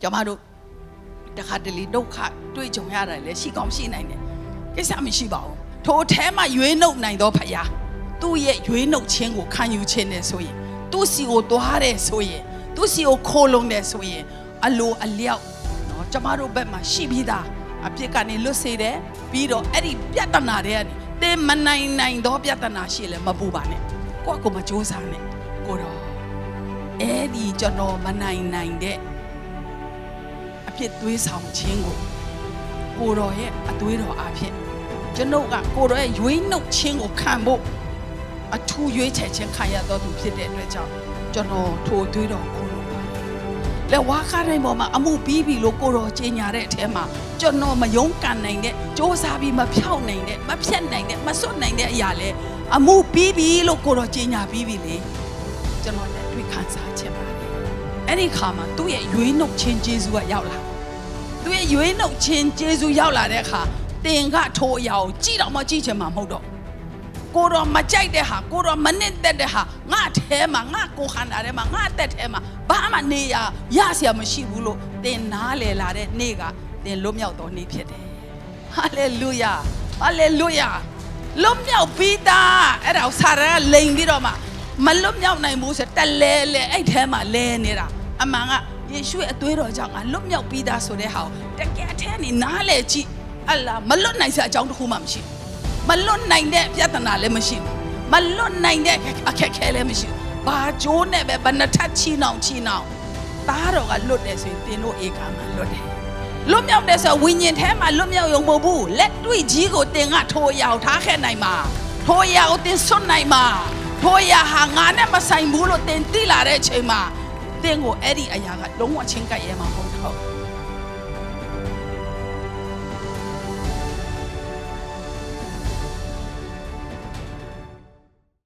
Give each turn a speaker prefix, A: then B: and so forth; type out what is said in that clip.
A: ကျွန်မတို့တခါတလေဒုက္ခတွေ့ကြုံရတယ်လေရှိကောင်းရှိနိုင်တယ်ကိစ္စမရှိပါဘူးထိုအထဲမှာရွေးနှုတ်နိုင်တော့ဖရားသူ့ရဲ့ရွေးနှုတ်ခြင်းကိုခံယူခြင်းနဲ့ဆိုရင်သူ့စီကိုသွားတယ်ဆိုရင်သူ့စီကိုခိုးလုံးတယ်ဆိုရင်အလိုအလျောက်နော်ကျွန်မတို့ဘက်မှာရှိပြီးသားအပြစ်ကနေလွတ်စေတယ်ပြီးတော့အဲ့ဒီပြဿနာတွေကနေတင်မနိုင်နိုင်သောပြဿနာရှိလဲမပူပါနဲ့ကိုယ့်ကိုယ်မကြိုးစားနဲ့ကိုတော့အဲ့ဒီကျွန်တော်မနိုင်နိုင်တဲ့ အဖြစ်သွေးဆောင်ခြင်းကိုကိုတော်ရဲ့အသွေးတော်အဖြစ်ကျွန်ုပ်ကကိုတော်ရဲ့ရွေးနှုတ်ခြင်းကိုခံဖို့အထူးရွေးချယ်ခြင်းခံရတော်သူဖြစ်တဲ့အတွက်ကြောင့်ကျွန်တော်ထိုအသွေးတော်ကိုလို့ပါတယ်။လက်ဝါးကားတိုင်းပေါ်မှာအမှုပြီးပြီလို့ကိုတော်ကြီးညာတဲ့အထဲမှာကျွန်တော်မယုံကန်နိုင်တဲ့စ조사ပြီးမဖြောက်နိုင်တဲ့မဖြတ်နိုင်တဲ့မစွတ်နိုင်တဲ့အရာလဲအမှုပြီးပြီလို့ကိုတော်ကြီးညာပြီးပြီလေကျွန်တော်လည်းတွေ့ခံစားခြင်းပါတယ်။ အဲ့ဒီခါမှာသူ့ရဲ့ရွေးနှုတ်ခြင်းကျေးဇူးကရောက်လာသူ့ရဲ့ရွေးနှုတ်ခြင်းကျေးဇူးရောက်လာတဲ့အခါတင်ကထိုးအရာကိုကြည့်တော့မှကြည့်ချင်မှာမဟုတ်တော့ကိုတော့မကြိုက်တဲ့ဟာကိုတော့မနစ်သက်တဲ့ဟာငါအဲမှာငါကိုခန္ဓာထဲမှာငါအသက်ထဲမှာဘာမှနေရရစရာမရှိဘူးလို့တင်နားလေလာတဲ့နေ့ကတင်လွတ်မြောက်တော်နေ့ဖြစ်တယ်ဟာလေလုယာဟာလေလုယာလွတ်မြောက်ပြီးသားအဲ့ဒါကိုစာရန်လိန်ပြီးတော့မှမလွတ်မြောက်နိုင်ဘူးဆိုတက်လဲလဲအဲ့ထဲမှာလဲနေတာ အမှန်ကယေရှုရဲ့အသွေးတော်ကြောင့်ငါလွတ်မြောက်ပြီးသားဆိုတဲ့ဟာကိုတကယ်အထဲနေနားလေကြည့်အလာမလွတ်နိုင်စရာအကြောင်းတစ်ခုမှမရှိဘူးမလွတ်နိုင်တဲ့ပြဿနာလည်းမရှိဘူးမလွတ်နိုင်တဲ့အခက်အခဲလည်းမရှိဘူးဘာကြိုးနဲ့ပဲဘယ်နှထပ်ချီနှောင်ချီနှောင်သားတော်ကလွတ်တယ်ဆိုရင်သင်တို့ဧကမှာလွတ်တယ်လွတ်မြောက်တယ်ဆိုဝိညာဉ်ထဲမှာလွတ်မြောက်ရုံမဟုတ်ဘူးလက်တွေ့ကြီးကိုတင်ကထိုးရအောင်ထားခဲ့နိုင်မှာထိုးရအောင်တင်ဆွတ်နိုင်မှာထိုးရဟာငါနဲ့မဆိုင်ဘူးလို့တင်သိလာတဲ့အချိန်မှာတ င်းကိုအဲ့ဒီအရာကလုံးဝချင်းကပ်ရဲမှာမဟုတ်တော့